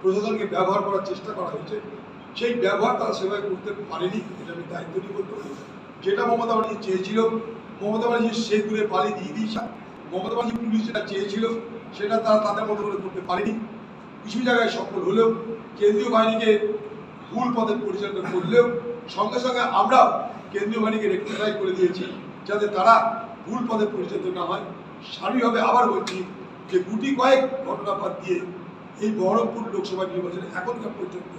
প্রশাসনকে ব্যবহার করার চেষ্টা করা হয়েছে। সেই ব্যবহার তারা সেভাবে করতে পারেনি, এটা আমি দায়িত্ব নিয়ে বলতে পারি। যেটা মমতা ব্যানার্জি চেয়েছিল, মমতা ব্যানার্জি দূরে পালি দিয়ে দিয়েছে। মমতা ব্যানার্জি পুলিশ যেটা চেয়েছিল, সেটা তারা তাদের মতো করে করতে পারেনি। কিছু জায়গায় সফল হলেও, কেন্দ্রীয় বাহিনীকে ভুল পথে পরিচালনা করলেও, সঙ্গে সঙ্গে আমরাও কেন্দ্রীয় বাহিনীকে রেক্টিফাই করে দিয়েছি, যাতে তারা ভুল পথে পরিচালিত না হয়। স্বাভাবিকভাবে আবার বলছি যে গুটি কয়েক ঘটনা বাদ দিয়ে এই বহরমপুর লোকসভা নির্বাচনে এখনকার পর্যন্ত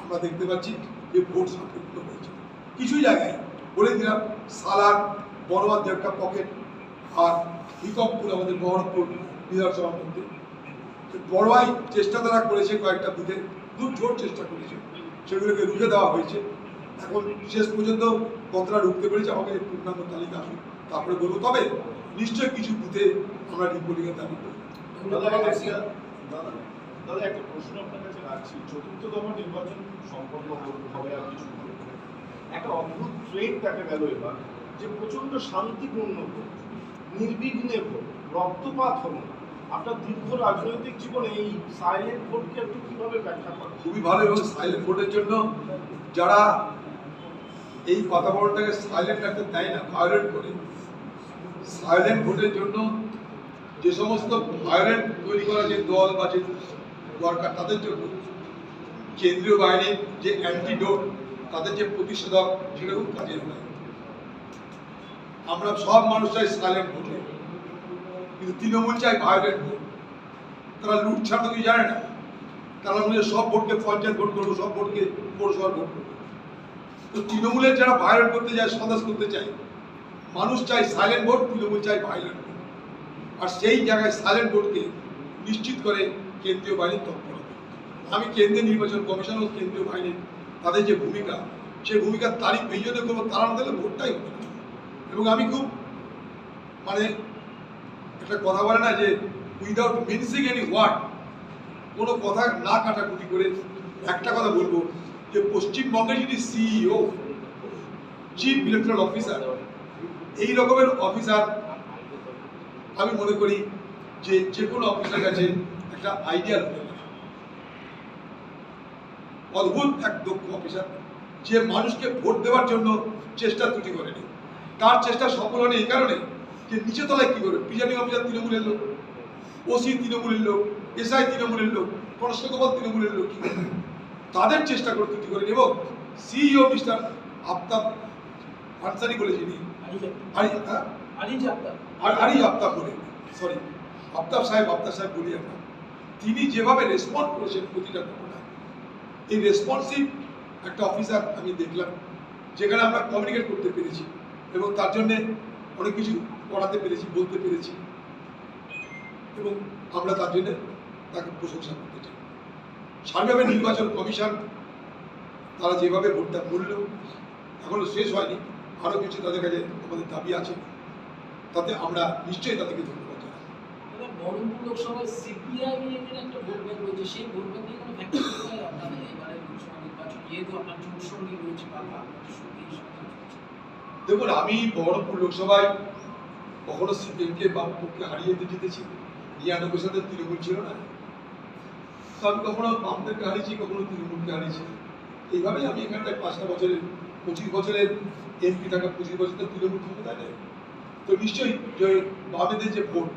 আমরা দেখতে পাচ্ছি যে ভোট শান্তিপূর্ণ হয়েছে। কিছু জায়গায় বলে দিলাম, সালার বড়বাদ একটা পকেট আর হিকমপুর আমাদের বহরমপুর বিধানসভার মধ্যে বড়াই চেষ্টা তারা করেছে কয়েকটা বুথে খুব জোর চেষ্টা করেছে, সেগুলোকে রুখে দেওয়া হয়েছে। এখন শেষ পর্যন্ত কতটা রুখতে পেরেছে আমাকে পূর্ণাঙ্গ তালিকা আসুন তারপরে বলব। তবে নিশ্চয়ই কিছু বুথে আমরা রিপোর্টিংয়ের দাবি করি। একটা দাদা, একটা প্রশ্ন আপনার কাছে রাখছি। চতুর্থ দফা নির্বাচন সম্পন্ন হবে আর কিছু একটা অদ্ভুত ট্রেন্ড দেখা গেল এবার, যে প্রচণ্ড শান্তিপূর্ণ ভোট, নির্বিঘ্নে ভোট, রক্তপাত হলো। আপনার দীর্ঘ রাজনৈতিক জীবনে এই সাইলেন্ট ভোটকে আপনি কীভাবে ব্যাখ্যা করেন? খুবই ভালো এবং সাইলেন্ট ভোটের জন্য যারা এই বাতাবরণটাকে সাইলেন্ট রাখতে দেয় না ভায়োলেট করে সাইলেন্ট ভোটের জন্য যে সমস্ত ভায়োলেন্ট তৈরি করা যে দল বা যে দরকার তাদের জন্য। কেন্দ্রীয় বাহিনীর যে অ্যান্টিডোট তাদের যে প্রতিষেধক, সেটা খুব কাজে হয় আমরা সব মানুষ চাই সাইলেন্ট ভোটে কিন্তু তৃণমূল চাই ভায়োলেন্ট ভোট তারা লুট ছাড়া কিছু জানে না। তারা হয় সব ভোটকে পঞ্চায়েত ভোট করব, সব ভোটকে পৌরসভার ভোট করব। তো তৃণমূলের যারা ভায়োলেট করতে যায় সন্ত্রাস করতে চায়, মানুষ চায় সাইলেন্ট ভোট তৃণমূল চায় ভায়োলেন্ট ভোট আর সেই জায়গায় সাইলেন্ট ভোটকে নিশ্চিত করে কেন্দ্রীয় বাহিনীর তৎপরতা। আমি কেন্দ্রীয় নির্বাচন কমিশন ও কেন্দ্রীয় বাহিনীর তাদের যে ভূমিকা, সেই ভূমিকার তারিখ বিজয় করব, তারা না দিলে ভোটটাই হবে। না এবং আমি খুব মানে একটা কথা বলে না যে উইদাউট মিনসিং এনি ওয়ার্ড কোনো কথা না কাটাকুটি করে একটা কথা বলব যে, পশ্চিমবঙ্গের যদি সিইও চিফ ইলেকট্রাল অফিসার এই রকমের অফিসার আমি মনে করি যে যে কোনো অফিসার কাছে একটা আইডিয়াল অদ্ভুত এক দক্ষ অফিসার যে মানুষকে ভোট দেওয়ার জন্য চেষ্টা ত্রুটি করেনি। তার চেষ্টা সফল হয়নি এই কারণে যে নিচে তলায় কি করে প্রিজাইডিং অফিসার তৃণমূলের লোক ওসি তৃণমূলের লোক এসআই তৃণমূলের লোক কনস্টেবল তৃণমূলের লোক কি করে? তাদের চেষ্টা করে ত্রুটি করেন এবং সিইও মিস্টার আফতাব আনসারি বলে যিনি আরি? আরি আফতাব বলে। সরি আফতাব সাহেব আফতাব সাহেব বলি আমরা। তিনি যেভাবে রেসপন্ড করেছেন প্রতিটা ঘটনায়, এই রেসপন্সিভ একটা অফিসার আমি দেখলাম, যেখানে আমরা কমিউনিকেট করতে পেরেছি এবং তার জন্যে অনেক কিছু পড়াতে পেরেছি, বলতে পেরেছি এবং আমরা তার জন্য তাকে প্রশংসা করতে চাই। সার্বিকভাবে নির্বাচন কমিশন তারা যেভাবে ভোটটা করল, এখনও শেষ হয়নি, আরও কিছু তাদের কাছে আমাদের দাবি আছে, তাতে আমরা নিশ্চয়ই তাদেরকে ধন্যবাদ। বহরমপুর লোকসভায় সিপিআই এর একটা ভোট ব্যাংক রয়েছে, সেই ভোট ব্যাংক নিয়ে কোনো ফ্যাক্টর কোথায় আপনাদের এবারে লোকসভা নির্বাচন, যেহেতু আপনার জোট রয়েছে বা আপনার সঙ্গী দেখুন, আমি বহরমপুর লোকসভায় কখনো সিপিএমকে বামপক্ষে হারিয়ে জিতেছি। নিরানব্বই সাথে তৃণমূল ছিল না। তো আমি কখনো বামদেরকে হারিয়েছি, কখনো তৃণমূলকে হারিয়েছি। এইভাবেই আমি এখানটায় পাঁচটা বছরের, পঁচিশ বছরের এমপি থাকা, পঁচিশ বছর তো তৃণমূল ক্ষমতায় নেই। তো নিশ্চয়ই যে বামেদের যে ভোট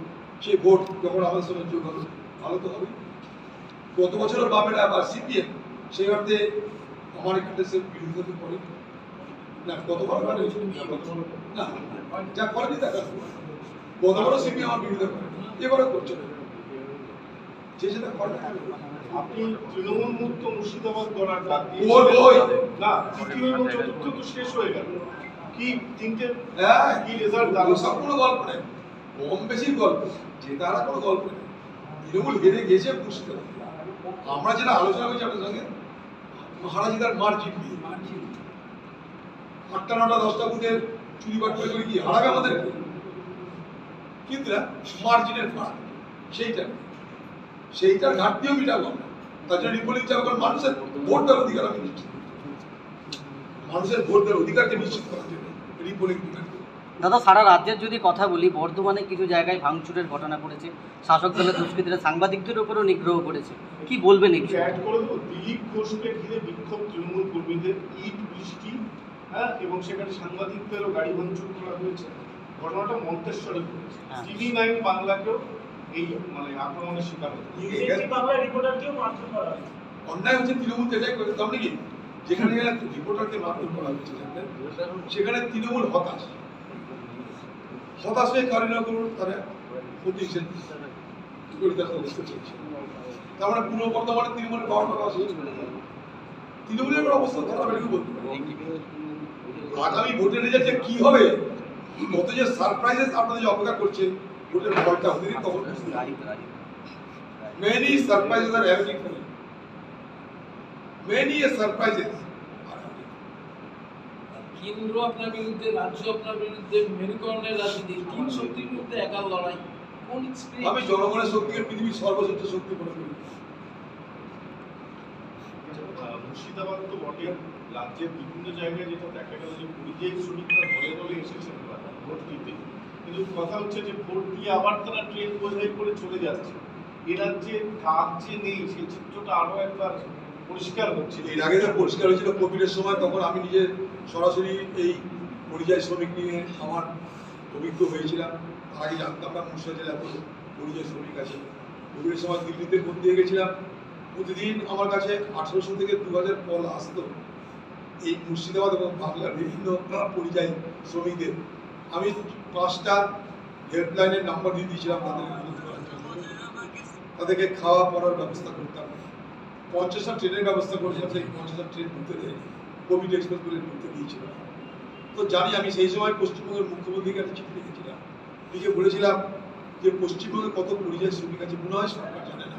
সেই ভোট যখন আমাদের সঙ্গে যোগ হবে ভালো তো হবে। গত বছরের বামেরা বা সিপিএম সেই অর্থে আমার এখানে সে বিরোধিতা করে। না গতবার করে। না যা করেনি দেখা গতবারও সিপি আমার বিরোধিতা করে। এবারও করছে। না যে করে না। আপনি তৃণমূল মুক্ত মুর্শিদাবাদ গড়ার ডাক ওই, ওই। না তৃতীয় এবং চতুর্থ তো শেষ হয়ে গেল। কি তিনটে হ্যাঁ। কি রেজাল্ট ওসব গল্প নেই। কম বেশির গল্প যে তারা কোনো গল্প নেই। তৃণমূল হেরে গেছে বুঝতে আমরা যেটা আলোচনা করেছি আপনার সঙ্গে, মহারাজিদার মার্জিন দিয়ে মার্জিন আটটা, নটা, দশটা বুথের চুরি বাট করে কি হারাবে আমাদেরকে? কিন্তু মার্জিনের ফাঁক সেইটা সেইটার ঘাটতিও মিটাবো তার জন্য রিপোর্টিং চাপ মানুষের ভোট দেওয়ার অধিকার আমি নিশ্চিত। মানুষের ভোট দেওয়ার অধিকারকে নিশ্চিত করার জন্য রিপোর্টিং দাদা সারা রাজ্যের যদি কথা বলি বর্ধমানে কিছু জায়গায় ভাঙচুরের ঘটনা করেছে শাসক দলের দুষ্কৃতীরা সাংবাদিকদের উপরও নিগ্রহ করেছে। কি বলবেন এই দিলীপ ঘোষকে ঘিরে বিক্ষোভ তৃণমূল কর্মীদের ইট বৃষ্টি হ্যাঁ? এবং সেখানে সাংবাদিকদেরও গাড়ি ভাঙচুর করা হয়েছে। ঘটনাটা মন্তেশ্বরে ঘটেছে। হ্যাঁ। টিভি নাইন বাংলাকেও এই মানে আক্রমণের শিকার হয়েছে। বাংলা রিপোর্টারকেও মারধর করা হয় অন্যায় হচ্ছে তৃণমূল এটাই করে তার মানে কি? যেখানে যেখানে রিপোর্টারকে মারধর করা হচ্ছে সেখানে তৃণমূল হতাশ। হতাশ হয়ে কারণ না করুন তারা প্রতিষ্ঠান অবস্থা চলছে তার মানে পূর্ব বর্ধমানে তৃণমূলের পাওয়ার কথা আসছে তৃণমূলের এবার অবস্থা খারাপ এটুকু বলতে আগামী ভোটের রেজাল্টে কি হবে? কত যে সারপ্রাইজেস আপনাদের যে অপেক্ষা করছে ভোটের ফলটা হতে দিন তখন বুঝতে পারবেন। রাজীব, রাজীব। Many surprises. কেন্দ্র আপনার বিরুদ্ধে রাজ্য আপনার বিরুদ্ধে মেরুকরণের রাজনীতি তিন শক্তির বিরুদ্ধে একার লড়াই। কোন আমি জনগণের শক্তিকে পৃথিবীর সর্বশ্রেষ্ঠ শক্তি মনে করি। মুর্শিদাবাদ তো বটে। রাজ্যের বিভিন্ন জায়গায় যেটা দেখা গেল যে পরিযায়ী শ্রমিকরা দলে দলে এসেছেন ভোট দিতে। কিন্তু কথা হচ্ছে যে ভোট দিয়ে আবার তারা ট্রেন বোঝাই করে চলে যাচ্ছে। এ রাজ্যে কাজ যে নেই সেই চিত্রটা আরও একবার পরিষ্কার হচ্ছে। এর আগে যে পরিষ্কার হয়েছিল কোভিডের সময়, তখন আমি নিজে সরাসরি এই পরিযায়ী শ্রমিক নিয়ে আমার অভিজ্ঞ হয়েছিলাম। তার আগে জানতাম না মুর্শিদাবাদের এত পরিযায়ী শ্রমিক আছে। কোভিডের সময় দিল্লিতে ভোট গেছিলাম। প্রতিদিন আমার কাছে আঠারোশো থেকে দু হাজার কল আসতো। এই মুর্শিদাবাদ এবং বাংলার বিভিন্ন পরিযায়ী শ্রমিকদের। আমি পাঁচটা হেল্পলাইনের নাম্বার দিয়ে দিয়েছিলাম তাদের তাদেরকে খাওয়া পড়ার ব্যবস্থা করতাম। পঞ্চাশটা ট্রেনের ব্যবস্থা করেছিলাম, সেই পঞ্চাশটা ট্রেন ঢুকতে দেয়নি। কোভিড এক্সপ্রেস বলে ঢুকতে দিয়েছিল। তো জানি আমি সেই সময় পশ্চিমবঙ্গের মুখ্যমন্ত্রীকে একটা চিঠি লিখেছিলাম। লিখে বলেছিলাম যে পশ্চিমবঙ্গে কত পরিযায়ী শ্রমিক আছে, মনে হয় সরকার জানে না।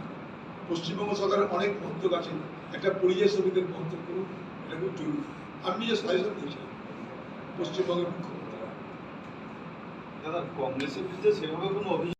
পশ্চিমবঙ্গ সরকারের অনেক মন্ত্রক আছে, একটা পরিযায়ী শ্রমিকদের মন্ত্রক করুন, এটা খুব জরুরি। আমি নিজে সাজেশন দিয়েছিলাম, পশ্চিমবঙ্গের মুখ্যমন্ত্রী দাদা, কংগ্রেসের বিরুদ্ধে সেভাবে কোনো অভিযোগ